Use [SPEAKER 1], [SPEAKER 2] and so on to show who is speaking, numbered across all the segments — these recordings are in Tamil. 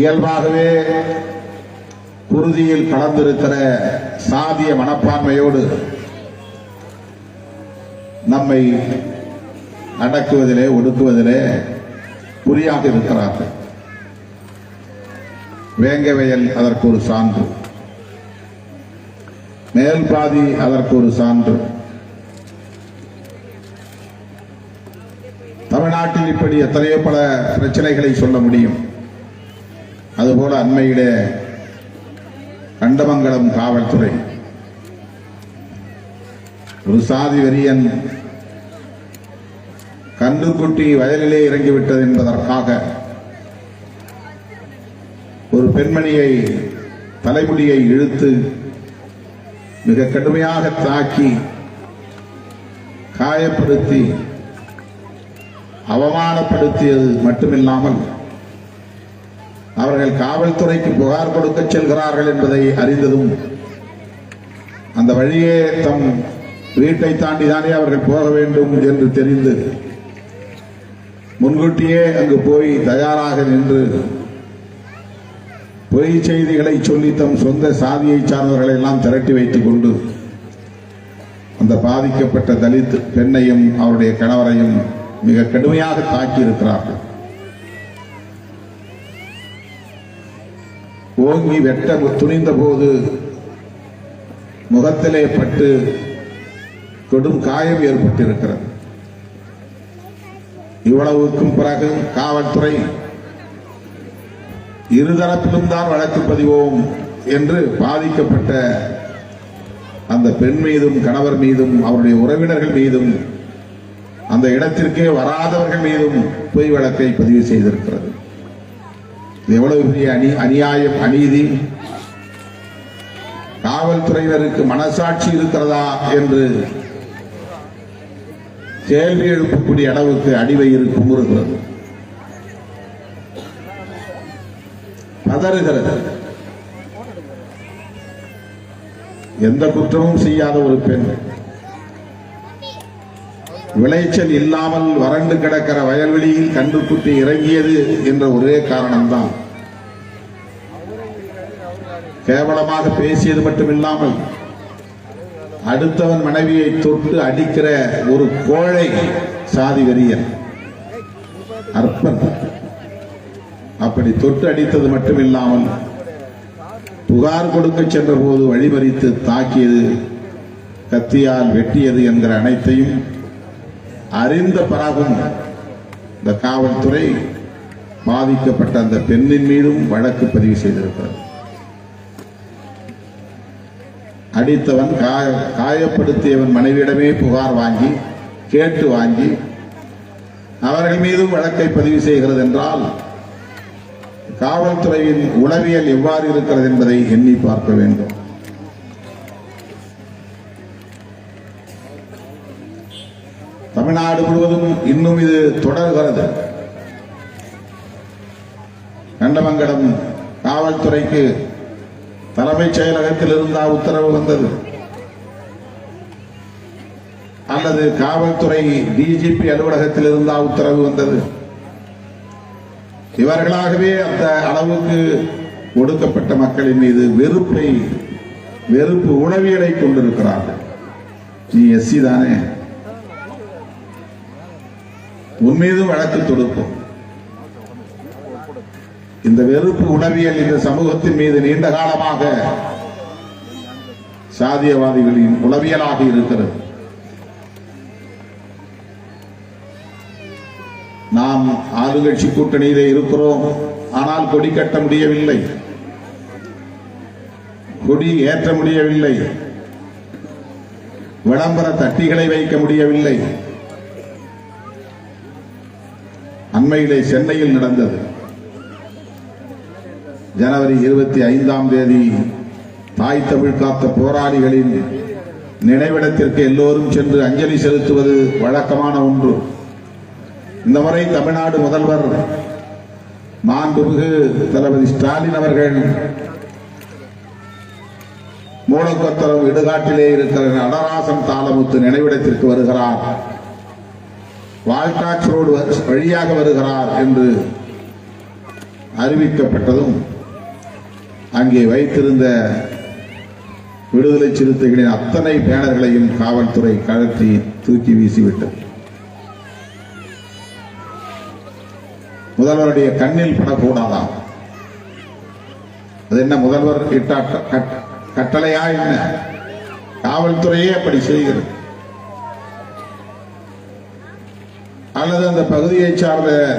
[SPEAKER 1] இயல்பாகவே குருதியில் கலந்திருக்கிற சாதிய மனப்பான்மையோடு நம்மை அடக்குவதிலே ஒடுக்குவதிலே குறியாக இருக்கிறார்கள். வேங்கவயல் அதற்கு ஒரு சான்று. மேல் பாதி அதற்கு ஒரு சான்று. தமிழ்நாட்டில் இப்படி எத்தனையோ பல பிரச்சனைகளை சொல்ல முடியும். அதுபோல அண்மையிலே கண்டமங்கலம் காவல்துறை ஒரு சாதி வெறியன் கன்றுக்குட்டி வயலிலே இறங்கிவிட்டது என்பதற்காக ஒரு பெண்மணியை தலைமுடியை இழுத்து மிக கடுமையாக தாக்கி காயப்படுத்தி அவமானப்படுத்தியது மட்டுமில்லாமல் அவர்கள் காவல்துறைக்கு புகார் கொடுக்க செல்கிறார்கள் என்பதை அறிந்ததும் அந்த வழியே தம் வீட்டை தாண்டிதானே அவர்கள் போக வேண்டும் என்று தெரிந்து முன்கூட்டியே அங்கு போய் தயாராக நின்று பொய் செய்திகளை சொல்லி தம் சொந்த சாதியை சார்ந்தவர்களை எல்லாம் திரட்டி வைத்துக் கொண்டு அந்த பாதிக்கப்பட்ட தலித் பெண்ணையும் அவருடைய கணவரையும் மிக கடுமையாக தாக்கியிருக்கிறார்கள். ஓங்கி வெட்ட துணிந்த போது முகத்திலே பட்டு கொடும் காயம் ஏற்பட்டிருக்கிறது. இவ்வளவுக்கும் பிறகு காவல்துறை இருதரப்பிலும் தான் வழக்கு பதிவோம் என்று பாதிக்கப்பட்ட அந்த பெண் மீதும் கணவர் மீதும் அவருடைய உறவினர்கள் மீதும் அந்த இடத்திற்கே வராதவர்கள் மீதும் பொய் வழக்கை பதிவு செய்திருக்கிறது. இது எவ்வளவு பெரிய அநி அநியாயம் அநீதி? காவல்துறையினருக்கு மனசாட்சி இருக்கிறதா என்று கேள்வி எழுப்பக்கூடிய அளவுக்கு அடிவயிறு குமுறுகிறது. பதறுகிறது. எந்த குற்றமும் செய்யாத ஒரு பெண். விளைச்சல் இல்லாமல் வறண்டு கிடக்கிற வயல்வெளியில் கன்றுக்குட்டி இறங்கியது என்ற ஒரே காரணம்தான். கேவலமாக பேசியது மட்டுமில்லாமல் அடுத்தவன் மனைவியை தொட்டு அடிக்கிற ஒரு கோழை சாதி வெறியன் அற்பன். அப்படி தொட்டு அடித்தது மட்டுமில்லாமல் புகார் கொடுக்க சென்ற போது வழிமறித்து தாக்கியது கத்தியால் வெட்டியது என்கிற அனைத்தையும் அறிந்த பிறகும் இந்த காவல்துறை பாதிக்கப்பட்ட அந்த பெண்ணின் மீதும் வழக்கு பதிவு செய்திருக்கிறது. அடித்தவன் காய காயப்படுத்தியவன் மனைவியிடமே புகார் வாங்கி கேட்டு வாங்கி அவர்கள் மீதும் வழக்கை பதிவு செய்கிறது என்றால் காவல்துறையின் உளவியல் எவ்வாறு இருக்கிறது என்பதை எண்ணி பார்க்க வேண்டும். தமிழ்நாடு முழுவதும் இன்னும் இது தொடர்கிறது. கண்டமங்கலம் காவல்துறைக்கு தலைமைச் செயலகத்தில் இருந்தா உத்தரவு வந்தது. அல்லது காவல்துறை டிஜிபி அலுவலகத்தில் இருந்தா உத்தரவு வந்தது. இவர்களாகவே அந்த அளவுக்கு ஒடுக்கப்பட்ட மக்களின் மீது வெறுப்பை வெறுப்பு உணவியலை கொண்டிருக்கிறார்கள். நீ எஸ்சி தானே? உன் மீதும் வழக்கு தொடுப்போம். இந்த வெறுப்பு உணவியல் இந்த சமூகத்தின் மீது நீண்ட காலமாக சாதியவாதிகளின் உளவியலாக இருக்கிறது. நாம் ஆளுங்கட்சி கூட்டணியிலே இருக்கிறோம். ஆனால் கொடி கட்ட முடியவில்லை. கொடி ஏற்ற முடியவில்லை. விளம்பர தட்டிகளை வைக்க முடியவில்லை. அண்மையிலே சென்னையில் நடந்தது. ஜனவரி இருபத்தி ஐந்தாம் தேதி தாய் தமிழ் காத்த போராளிகளின் நினைவிடத்திற்கு எல்லோரும் சென்று அஞ்சலி செலுத்துவது வழக்கமான ஒன்று. இந்த முறை தமிழ்நாடு முதல்வர் மாண்புமிகு தளபதி ஸ்டாலின் அவர்கள் மூலக்கொத்தரம் இடுகாட்டிலே இருக்கிற நடராசன் தாளமுத்து நினைவிடத்திற்கு வருகிறார். வால்டாக்ஸ் ரோடு வழியாக வருகிறார் என்று அறிவிக்கப்பட்டதும் அங்கே வைத்திருந்த விடுதலை சிறுத்தைகளின் அத்தனை பேனர்களையும் காவல்துறை கழற்றி தூக்கி வீசிவிட்டது. முதல்வருடைய கண்ணில் படக்கூடாதா? அது என்ன முதல்வர் இட்ட கட்- கட்டளையா என்ன? காவல்துறையே அப்படி செய்கிறது. அல்லது அந்த பகுதியை சார்ந்த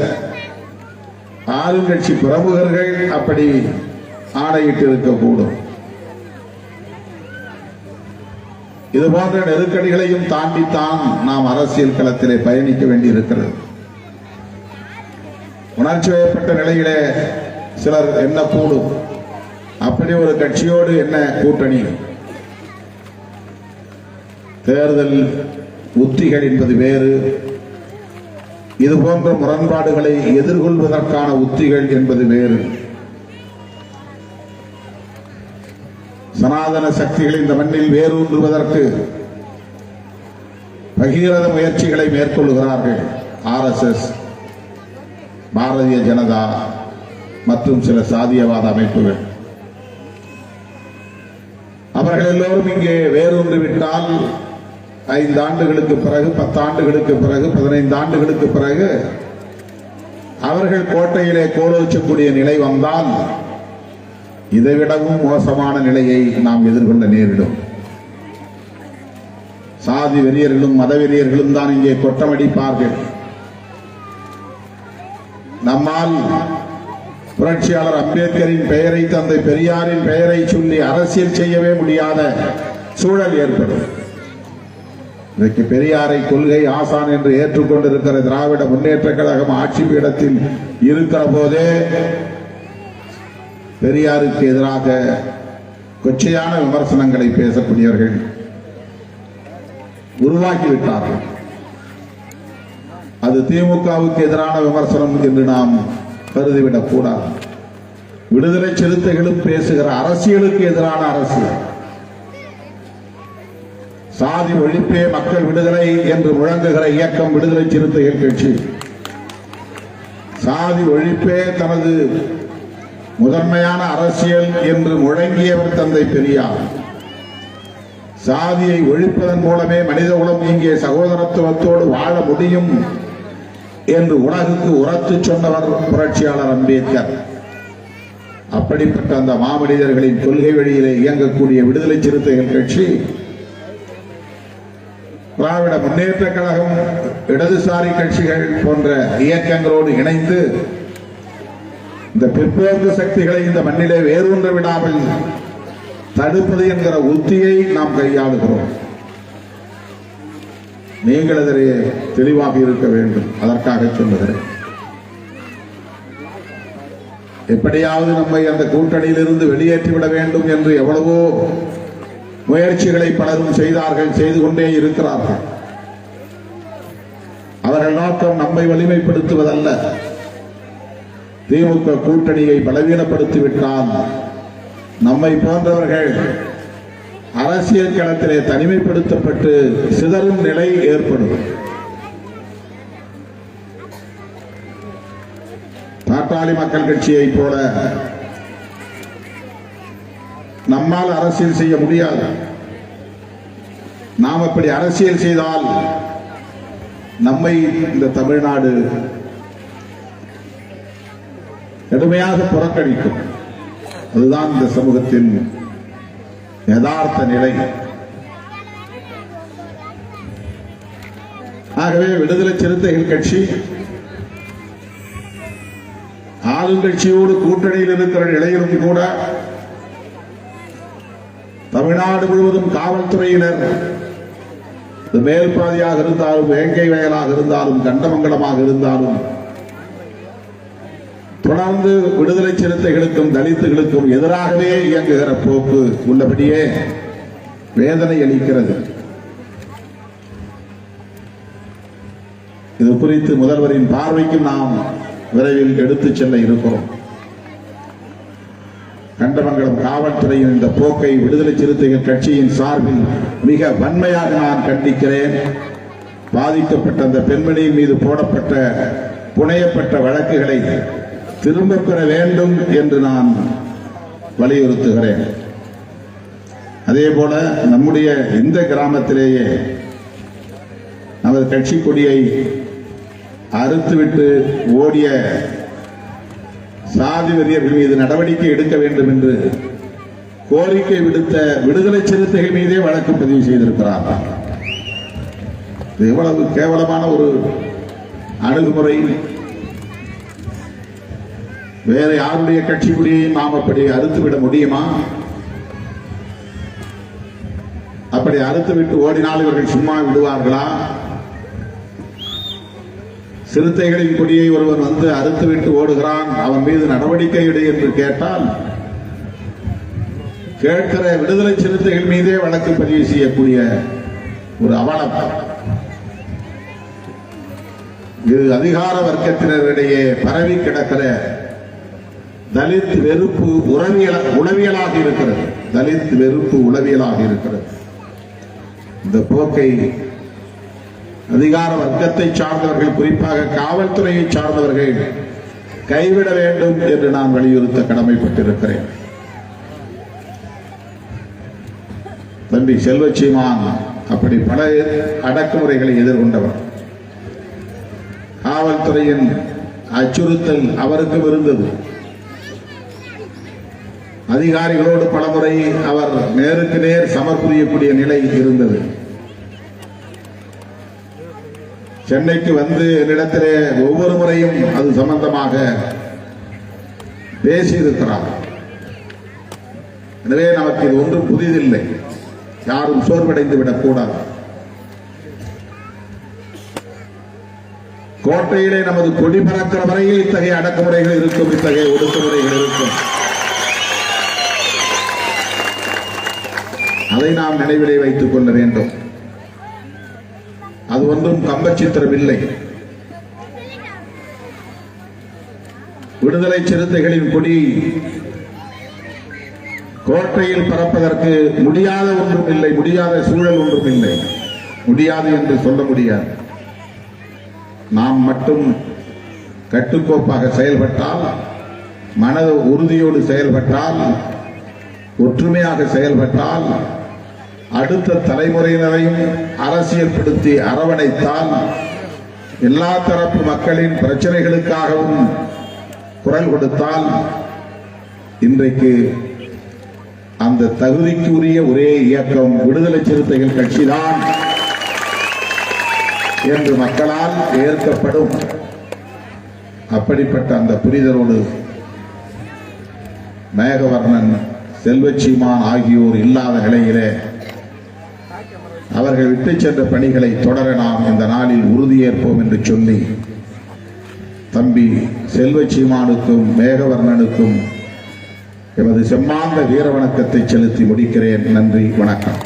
[SPEAKER 1] ஆளுங்கட்சி பிரமுகர்கள் அப்படி ஆணையிட்டு இருக்கக்கூடும் இது போன்ற நெருக்கடிகளையும் தாண்டித்தான் நாம் அரசியல் களத்திலே பயணிக்க வேண்டியிருக்கிறது. உணர்ச்சி வயப்பட்ட நிலையிலே சிலர் என்ன கூடும்? அப்படி ஒரு கட்சியோடு என்ன கூட்டணி? தேர்தல் உத்திகள் என்பது வேறு. இது போன்ற முரண்பாடுகளை எதிர்கொள்வதற்கான உத்திகள் என்பது வேறு. சனாதன சக்திகள் இந்த மண்ணில் வேரூன்றுவதற்கு பகீரத முயற்சிகளை மேற்கொள்கிறார்கள் ஆர்எஸ்எஸ் பாரதிய ஜனதா மற்றும் சில சாதியவாத அமைப்புகள். அவர்கள் எல்லோரும் இங்கே வேரூன்றி விட்டால் ஐந்து ஆண்டுகளுக்கு பிறகு பத்தாண்டுகளுக்கு பிறகு பதினைந்து ஆண்டுகளுக்கு பிறகு அவர்கள் கோட்டையிலே கோலோச்சக்கூடிய நிலை வந்தால் இதைவிடவும் மோசமான நிலையை நாம் எதிர்கொள்ள நேரிடும். சாதி வெறியர்களும் மத வெறியர்களும் தான் இங்கே கொட்டமடிப்பார்கள். நம்மால் புரட்சியாளர் அம்பேத்கரின் பெயரை தந்தை பெரியாரின் பெயரை சொல்லி அரசியல் செய்யவே முடியாத சூழல் ஏற்படும். இன்றைக்கு பெரியாரை கொள்கை ஆசான் என்று ஏற்றுக்கொண்டிருக்கிற திராவிட முன்னேற்ற கழகம் ஆட்சி பீடத்தில் இருக்கிற போதே பெரியாருக்கு எதிராக கொச்சையான விமர்சனங்களை பேசக்கூடியவர்கள் உருவாக்கிவிட்டார்கள் அது திமுகவுக்கு எதிரான விமர்சனம் என்று நாம் கருதிவிடக் கூடாது. விடுதலை சிறுத்தைகளும் பேசுகிற அரசியலுக்கு எதிரான அரசியல் சாதி ஒழிப்பே மக்கள் விடுதலை என்று முழங்குகிற இயக்கம் விடுதலை சிறுத்தைகள் கட்சி. சாதி ஒழிப்பே தனது முதன்மையான அரசியல் என்று முழங்கியவர் தந்தை பெரியார். சாதியை ஒழிப்பதன் மூலமே மனித குலம் இங்கே சகோதரத்துவத்தோடு வாழ முடியும் என்று உலகுக்கு உரத்து சொன்னவர் புரட்சியாளர் அம்பேத்கர். அப்படிப்பட்ட அந்த மாமனிதர்களின் கொள்கை வழியிலே இயங்கக்கூடிய விடுதலை சிறுத்தைகள் கட்சி திராவிட முன்னேற்ற கழகம் இடதுசாரி கட்சிகள் போன்ற இயக்கங்களோடு இணைந்து இந்த பிற்போக்கு சக்திகளை இந்த மண்ணிலே வேரூன்ற விடாமல் தடுப்பது என்கிற உத்தியை நாம் கையாளுகிறோம். நீங்கள் அதிலே தெளிவாக இருக்க வேண்டும். அதற்காக சொல்லுகிறேன். எப்படியாவது நம்மை அந்த கூட்டணியிலிருந்து வெளியேற்றிவிட வேண்டும் என்று எவ்வளவோ முயற்சிகளை பலரும் செய்தார்கள் செய்து கொண்டே இருக்கிறார்கள். அவர்கள் நோக்கம் நம்மை வலிமைப்படுத்துவதல்ல. திமுக கூட்டணியை பலவீனப்படுத்திவிட்டால் நம்மை போன்றவர்கள் அரசியல் களத்திலே தனிமைப்படுத்தப்பட்டு சிதறும் நிலை ஏற்படும். பாட்டாளி மக்கள் கட்சியை போல நம்மால் அரசியல் செய்ய முடியாது. நாம் அப்படி அரசியல் செய்தால் நம்மை இந்த தமிழ்நாடு கடுமையாக புறக்கணிக்கும். அதுதான் இந்த சமூகத்தின் யதார்த்த நிலை. ஆகவே விடுதலை சிறுத்தைகள் கட்சி ஆளுங்கட்சியோடு கூட்டணியில் இருக்கிற நிலையிலும் கூட தமிழ்நாடு முழுவதும் காவல்துறையினர் மேல்பாதியாக இருந்தாலும் வேங்கை வயலாக இருந்தாலும் கண்டமங்கலமாக இருந்தாலும் தொடர்ந்து விடுதலை சிறுத்தைகளுக்கும் தலித்துகளுக்கும் எதிராகவே இயங்குகிற போக்கு உள்ளபடியே வேதனை அளிக்கிறது. இது குறித்து முதல்வரின் பார்வைக்கும் நாம் விரைவில் எடுத்துச் செல்ல இருக்கிறோம். கண்டமங்கலம் காவல்துறையின் இந்த போக்கை விடுதலை சிறுத்தைகள் கட்சியின் சார்பில் மிக வன்மையாக நான் கண்டிக்கிறேன். பாதிக்கப்பட்ட அந்த பெண்மணியின் மீது போடப்பட்ட புனையப்பட்ட வழக்குகளை திரும்ப பெற வேண்டும் என்று நான் வலியுறுத்துகிறேன். அதே போல நம்முடைய இந்த கிராமத்திலேயே நமது கட்சி கொடியை அறுத்துவிட்டு ஓடிய சாதி வெறியர்கள் மீது நடவடிக்கை எடுக்க வேண்டும் என்று கோரிக்கை விடுத்த விடுதலை சிறுத்தைகள் மீதே வழக்கு பதிவு செய்திருக்கிறார். எவ்வளவு கேவலமான ஒரு அணுகுமுறை. வேற யாருடைய கட்சி முடியையும் நாம் அப்படி அறுத்துவிட முடியுமா? அப்படி அறுத்துவிட்டு ஓடினால் இவர்கள் சும்மா விடுவார்களா? சிறுத்தைகளின் கொடியை ஒருவன் வந்து அறுத்துவிட்டு ஓடுகிறான் அவன் மீது நடவடிக்கை எடு என்று கேட்டால் கேட்கிற விடுதலை சிறுத்தைகள் மீதே வழக்கு பதிவு செய்யக்கூடிய ஒரு அவலம். இது அதிகார வர்க்கத்தினரிடையே பரவி கிடக்கிற தலித் வெறுப்பு உறவியல உளவியலாக இருக்கிறது. தலித் வெறுப்பு உளவியலாக இருக்கிறது. இந்த போக்கை அதிகார வர்க்கத்தை சார்ந்தவர்கள் குறிப்பாக காவல்துறையை சார்ந்தவர்கள் கைவிட வேண்டும் என்று நான் வலியுறுத்த கடமைப்பட்டிருக்கிறேன். தம்பி செல்வச்சீமான். அப்படி பல அடக்குமுறைகளை எதிர்கொண்டவர். காவல்துறையின் அச்சுறுத்தல் அவருக்கும் இருந்தது. அதிகாரிகளோடு பலமுறை அவர் நேருக்கு நேர் சமர்புரியக்கூடிய நிலை இருந்தது. சென்னைக்கு வந்து என்னிடத்திலே ஒவ்வொரு முறையும் அது சம்பந்தமாக பேசியிருக்கிறார். எனவே நமக்கு இது ஒன்றும் புதிதில்லை. யாரும் சோர்வடைந்து விடக்கூடாது. கோட்டையிலே நமது கொடி பறக்கிற வரையில் இத்தகைய அடக்குமுறைகள் இருக்கும் இத்தகைய ஒடுக்குமுறைகள் இருக்கும். அதை நாம் நினைவிலே வைத்துக் கொள்ள வேண்டும். அது ஒன்றும் கம்பச்சித்திரம் இல்லை விடுதலை சிறுத்தைகளின் கொடி கோட்டையில் பறப்பதற்கு முடியாத ஒன்றும் இல்லை முடியாத சூழல் ஒன்றும் இல்லை முடியாது என்று சொல்ல முடியாது. நாம் மட்டும் கட்டுக்கோப்பாக செயல்பட்டால் மனத உறுதியோடு செயல்பட்டால் ஒற்றுமையாக செயல்பட்டால் அடுத்த தலைமுறையினரையும் அரசியல்படுத்தி அரவணைத்தால் எல்லா தரப்பு மக்களின் பிரச்சனைகளுக்காகவும் குரல் கொடுத்தால் இன்றைக்கு அந்த தகுதிக்குரிய ஒரே இயக்கம் விடுதலை சிறுத்தைகள் கட்சிதான் என்று மக்களால் ஏற்கப்படும். அப்படிப்பட்ட அந்த புரிதலோடு மேகவர்ணன் செல்வச்சீமான் ஆகியோர் இல்லாத நிலையிலே அவர்கள் விட்டு சென்ற பணிகளை தொடர நாம் இந்த நாளில் உறுதியேற்போம் என்று சொல்லி தம்பி செல்வச்சீமானுக்கும் மேகவர்ணனுக்கும் எமது செம்மாந்த வீர வணக்கத்தை செலுத்தி முடிக்கிறேன். நன்றி வணக்கம்.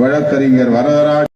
[SPEAKER 1] வழக்கறிஞர் வரதராஜ்